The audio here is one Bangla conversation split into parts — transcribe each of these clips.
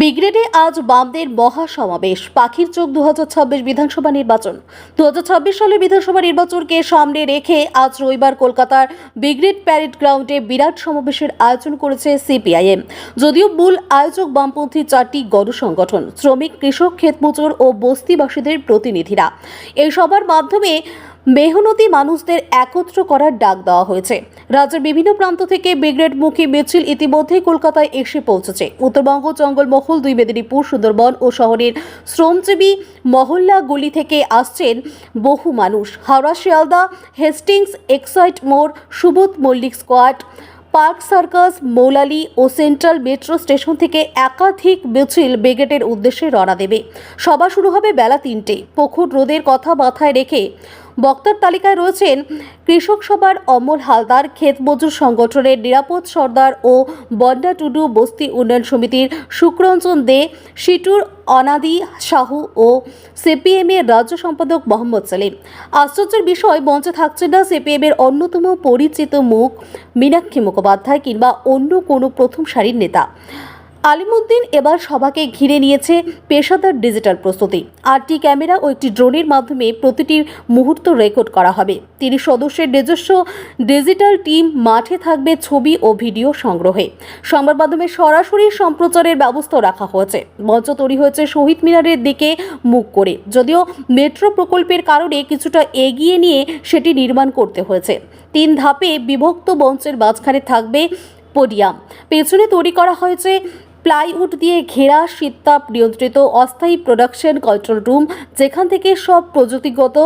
বিগ্রেডে আজ বামদের মহা সমাবেশ পাখির চোখ দু বিধানসভা নির্বাচন। দু সালের বিধানসভা নির্বাচনকে সামনে রেখে আজ রবিবার কলকাতার বিগ্রেড প্যারেড গ্রাউন্ডে বিরাট সমাবেশের আয়োজন করেছে সিপিআইএম। যদিও মূল আয়োজক বামপন্থী চারটি গণসংগঠন, শ্রমিক, কৃষক, ক্ষেতমজুর ও বস্তিবাসীদের প্রতিনিধিরা। এই সভার মাধ্যমে মেহনতি মানুষদের একত্র করার ডাক দেওয়া হয়েছে। রাজ্যের বিভিন্ন প্রান্ত থেকে ব্রিগেডমুখী মিছিল ইতিমধ্যেই কলকাতায় এসে পৌঁছেছে। উত্তরবঙ্গ জঙ্গলমহল, দুই মেদিনীপুর, সুন্দরবন ও শহরের শ্রমজীবী মহল্লাগুলি থেকে আসছেন বহু মানুষ। হাওড়া, শিয়ালদা, হেস্টিংস, এক্সাইট মোড়, Subodh Mullick Square, Park Circus, Moulali ও সেন্ট্রাল মেট্রো স্টেশন থেকে একাধিক মিছিল ব্রিগেডের উদ্দেশ্যে রওনা দেবে। সভা শুরু হবে বেলা তিনটে। প্রখর রোদের কথা মাথায় রেখে বক্তার তালিকায় রয়েছেন কৃষক সভার অমল হালদার, ক্ষেত মজুর সংগঠনের নিরাপদ সর্দার ও বন্ডা টুডু বস্তি উন্নয়ন সমিতির শুক্রঞ্জন দে, সিটুর অনাদি সাহু ও সিপিএম এর রাজ্য সম্পাদক মোহাম্মদ সালিম। আশ্চর্যের বিষয়, মঞ্চে থাকছে না সিপিএম এর অন্যতম পরিচিত মুখ মীনাক্ষী মুখোপাধ্যায় কিংবা অন্য কোনো প্রথম সারির নেতা। আলিমুদ্দিন এবার সভাকে ঘিরে নিয়েছে পেশাদার ডিজিটাল প্রস্তুতি। আটটি ক্যামেরা ও একটি ড্রোনের মাধ্যমে প্রতিটি মুহূর্ত রেকর্ড করা হবে। তিরিশ সদস্যের নিজস্ব ডিজিটাল টিম, মাঠে থাকবে ছবি ও ভিডিও সংগ্রহে। সংবাদ মাধ্যমে সরাসরি সম্প্রচারের ব্যবস্থা রাখা হয়েছে। মঞ্চ তৈরি হয়েছে শহীদ মিনারের দিকে মুখ করে। যদিও মেট্রো প্রকল্পের কারণে কিছুটা এগিয়ে নিয়ে সেটি নির্মাণ করতে হয়েছে। তিন ধাপে বিভক্ত মঞ্চের মাঝখানে থাকবে পোডিয়াম। পেছনে তৈরি করা হয়েছে প্লাইউড দিয়ে ঘেরা শীততাপ নিয়ন্ত্রিত অস্থায়ী প্রোডাকশন কন্ট্রোল রুম যেখান থেকে সব প্রযুক্তিগত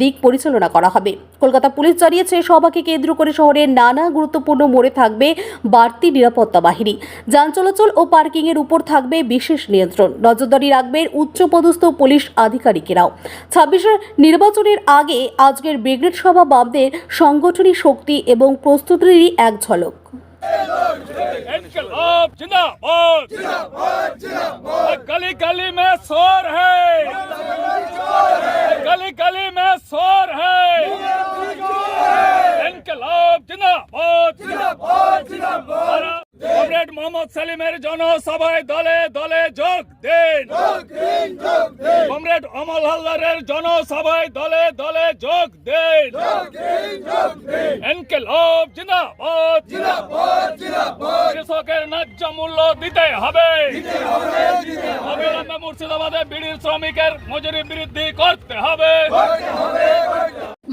দিক পরিচালনা করা হবে। কলকাতা পুলিশ জানিয়েছে সভাকে কেন্দ্র করে শহরের নানা গুরুত্বপূর্ণ মোড়ে থাকবে বাড়তি নিরাপত্তা বাহিনী। যান চলাচল ও পার্কিংয়ের উপর থাকবে বিশেষ নিয়ন্ত্রণ। নজরদারি রাখবেন উচ্চপদস্থ পুলিশ আধিকারিকেরাও। ছাব্বিশের নির্বাচনের আগে আজকের ব্রিগেড সভা বামদের সংগঠনী শক্তি এবং প্রস্তুতিরই এক ঝলক। इनकलाब जिंदाबाद जिंदाबाद जिंदाबाद गली गली में शोर है गली गली में शोर है इनकलाब जिंदाबाद जिंदाबाद जिंदाबाद কমরেড মোহাম্মদ সালিমের জনসভায় দলে দলে যোগ দিন কমরেড অমল হালদারের জনসভায় দলে দলে যোগ দিন ইনকলাব জিন্দাবাদ কৃষকের ন্যায্য মূল্য দিতে হবে। অবিলম্বে মুর্শিদাবাদে বিড়ির শ্রমিকের মজুরি বৃদ্ধি করতে হবে।